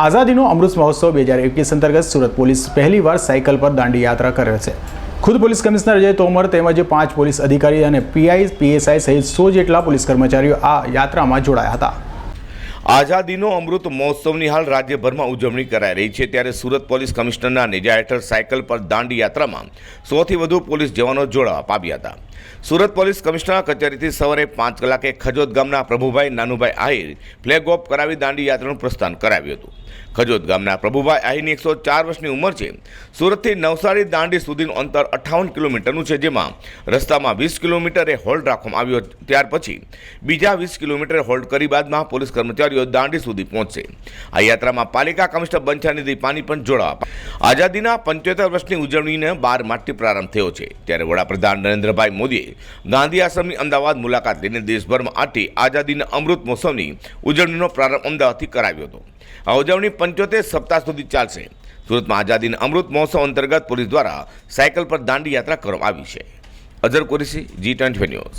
આઝાદીનો અમૃત મહોત્સવ બે હજાર એકવીસ અંતર્ગત સુરત પોલીસ પહેલીવાર સાયકલ પર દાંડી યાત્રા કરે છે. ખુદ પોલીસ કમિશનર અજય તોમર તેમજ પાંચ પોલીસ અધિકારી અને પીઆઈ, પીએસઆઈ સહિત સો જેટલા પોલીસ કર્મચારીઓ આ યાત્રામાં જોડાયા હતા. આઝાદીનો અમૃત મહોત્સવની હાલ રાજ્યભરમાં ઉજવણી કરાઈ રહી છે ત્યારે સુરત પોલીસ કમિશનરના નેજા હેઠળ સાયકલ પર દાંડી યાત્રામાં સોથી વધુ પોલીસ જવાનો જોડાવા પામ્યા હતા. સુરત પોલીસ કમિશનર કચેરીથી સવારે પાંચ કલાકે ખજોદ ગામના પ્રભુભાઈ નાનુભાઈ આહિર ફ્લેગ ઓફ કરાવી દાંડી યાત્રાનું પ્રસ્થાન કરાવ્યું હતું. ખજોદ ગામના પ્રભુભાઈ આહિરની એકસો ચાર વર્ષની ઉંમર છે. સુરતથી નવસારી દાંડી સુધીનું અંતર અઠ્ઠાવન કિલોમીટરનું છે, જેમાં રસ્તામાં વીસ કિલોમીટરે હોલ્ડ રાખવામાં આવ્યો ત્યાર પછી બીજા વીસ કિલોમીટરે હોલ્ડ કરી બાદમાં પોલીસ કર્મચારીઓ દાંડી સુધી પહોંચશે. આ યાત્રામાં પાલિકા કમિશનર બંછાનિધિ પાની પણ જોડાવા આઝાદીના પંચોતેર વર્ષની ઉજવણીને બાર માર્ચથી પ્રારંભ થયો છે. ત્યારે વડાપ્રધાન નરેન્દ્રભાઈ મોદીએ ગાંધી આશ્રમની અમદાવાદ મુલાકાત લઈને દેશભરમાં આટી આઝાદીના અમૃત મહોત્સવની ઉજવણીનો પ્રારંભ અમદાવાદથી કરાવ્યો હતો. આ ઉજવણી પંચોતેર સપ્તાહ સુધી ચાલશે. સુરતમાં આઝાદીના અમૃત મહોત્સવ અંતર્ગત પોલીસ દ્વારા સાયકલ પર દાંડી યાત્રા કરવામાં આવી છે. Azhar Qureshi, G twenty news.